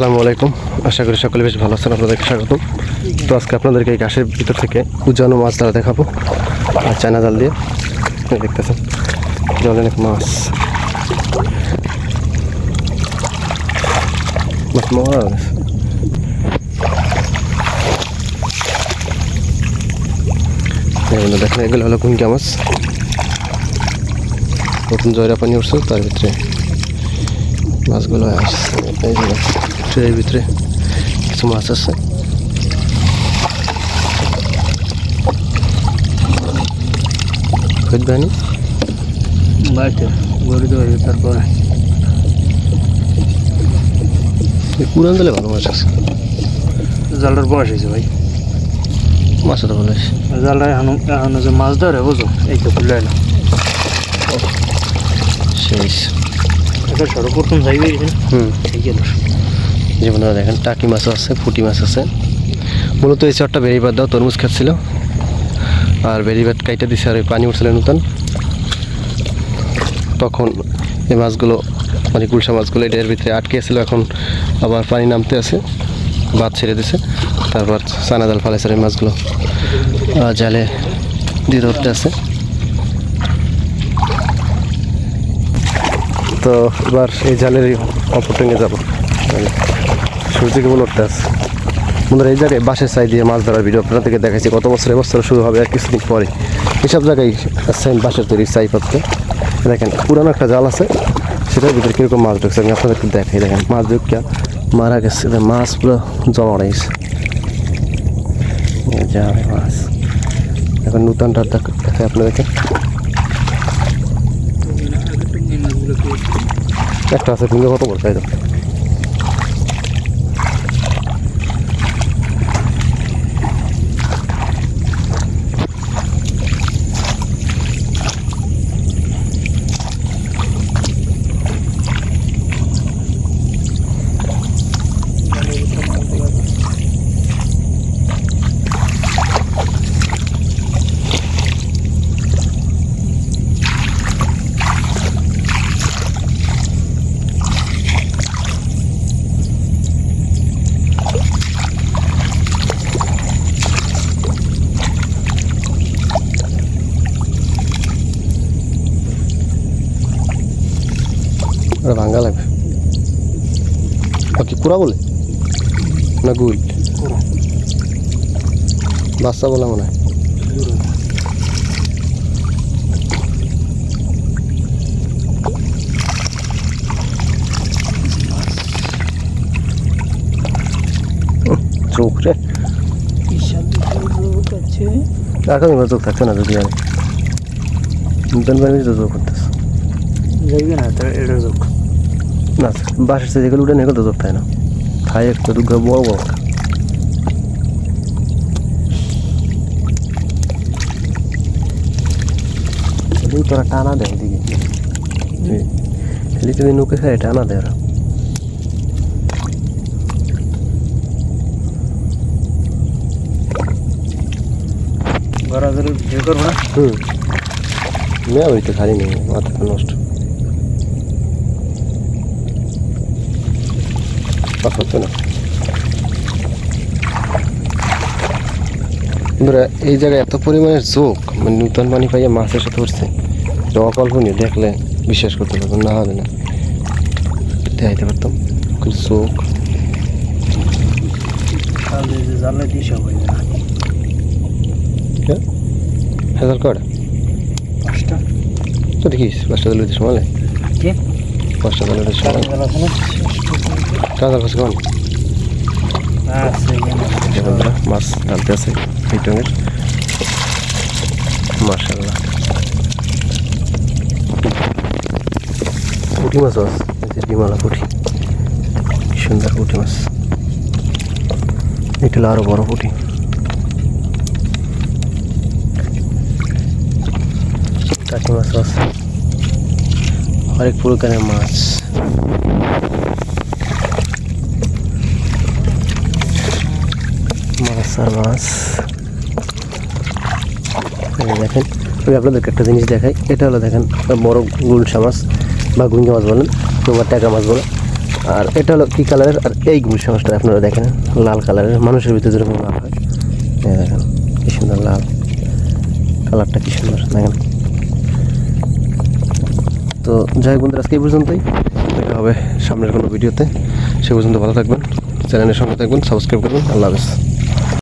আসসালামু আলাইকুম। আশা করি সকলে বেশ ভালো আছেন, আপনাদেরকে স্বাগত তো আজকে আপনাদেরকে এই ঘাসের ভিতর থেকে উজানো মাছ ধরা দেখাবো। আর চায়না জাল দিয়ে দেখতেছেন জলে অনেক মাছ। মাছ মরা। এই দেখেন, এগুলো হলো কুঙ্কিয়া মাছ। নতুন জয়রা পানি উঠছে, তার ভিতরে মাছগুলো আসছে এই ভিতরে কিছু মাছ আছে। খুঁজবে নি? বাড়িতে গরু ধরে তারপরে। পুরান দিলে ভালো মাছ আছে। জালটার বয়স হয়েছে ভাই। মাছ তো ভালো আছে জালটা এখন এখন যে মাছ ধরে বুঝো এই তো খুলে এলো শেষ। একটা সড়ক প্রথম যাইবে হুম। এই গেল যেমন দেখেন টাকি মাছ আছে ফুটি মাছ আছে। মূলত এই চরটা বেরিবাদ দাও তরমুজ খাচ্ছিল আর বেরিবাদ কাইটা দিছে আর ওই পানি উঠছিল নতুন। তখন এই মাছগুলো মানে গুলশা মাছগুলো এটার ভিতরে আটকে ছিল এখন আবার পানি নামতে আছে। বাদ ছেড়ে দিছে। তারপর সানা জাল ফালাইছে এই মাছগুলো আর জালে দিয়ে ধরতে আছে। তো এবার এই জালের টেঙ্গে যাব। মানে সূর্য কেবল উঠতে আছে বন্ধুরা, এই জায়গায় বাসের সাই দিয়ে মাছ ধরার ভিডিও আপনাদেরকে দেখাইছি। কত বছর এবছর শুরু হবে আর কিছুদিন পরে। এসব জায়গায় সেম বাসের তৈরি সাই পাততে দেখেন, পুরানো একটা জাল আছে। সেটার ভিতরে কীরকম মাছ ঢুকছে আমি আপনাদেরকে দেখাই। দেখেন, মাছ ঢুকিয়া মারা গেছে। মাছ পুরো জমা রয়েছে। মাছ। এখন নূতনটা দেখ- দেখাই আপনাদেরকে। একটা আছে তুমি কত বড় ওটা ভাঙ্গা লাগবে। কি পুরা বলে? না গুল বাচ্চা বলে মনে হয়। চোখ রে। এখন এবার চোখ থাকছে না যদি আমি নতুন বাড়ি তো চোখ করতেছে। যাইবে না তার এটা যোগ না বাসের সাথে যেগুলো উঠে এগুলো তো থাকে না? খাই একটা দুগ্গা বড় বড় তোরা টানা দেয় এদিকে। এদিকে যদি নৌকে খায় টানা দেয় ওরা। ঘরা ধরে ভিডিও করব না? হুম। মেয়া হইতে খালি নেই মাথাটা নষ্ট। হচ্ছে না। বন্ধুরা এই জায়গায় এত পরিমাণের চোখ মানে নূতন পানি পাইয়ে মাছের সাথে উঠছে। যে অকল্পনীয় দেখলে বিশ্বাস করতে পারব না হলে না। দেখাইতে পারতাম চোখ। দিস হয়ে? হাজার কটা পাঁচটা। তো দেখিস পাঁচটা দলের সময় পাঁচটা দলের সময় কাজ আছে কেমন বন্ধুরা মাছ ঢালতে আছে টঙের মার্শাল্লাহ পুঁটি মাছ আছে ডিমালা পুঁটি। সুন্দর পুঁটি মাছ। এটা হলো আরও বড় পুঁটি। টাকি মাছ আছে। অনেক প্রকারের মাছ। আর মাছ দেখেন, আমি আপনাদেরকে একটা জিনিস দেখাই। এটা হলো দেখেন, বড় গুলশা মাছ বা মাছ বলেন মাছ বলে আর এটা হলো কী কালারের? আর এই গুমুর মাছটা আপনারা দেখেন, লাল কালারের, মানুষের ভিতরে যেরকম লাল হয়। দেখেন, কি সুন্দর লাল। কালারটা কি সুন্দর, দেখেন। তো যাই হোক বন্ধুরা, আজকে এই পর্যন্তই। দেখা হবে সামনের কোনো ভিডিওতে। সে পর্যন্ত ভালো থাকবেন, চ্যানেলের সঙ্গে থাকবেন, সাবস্ক্রাইব করবেন। আল্লাহ হাফেজ।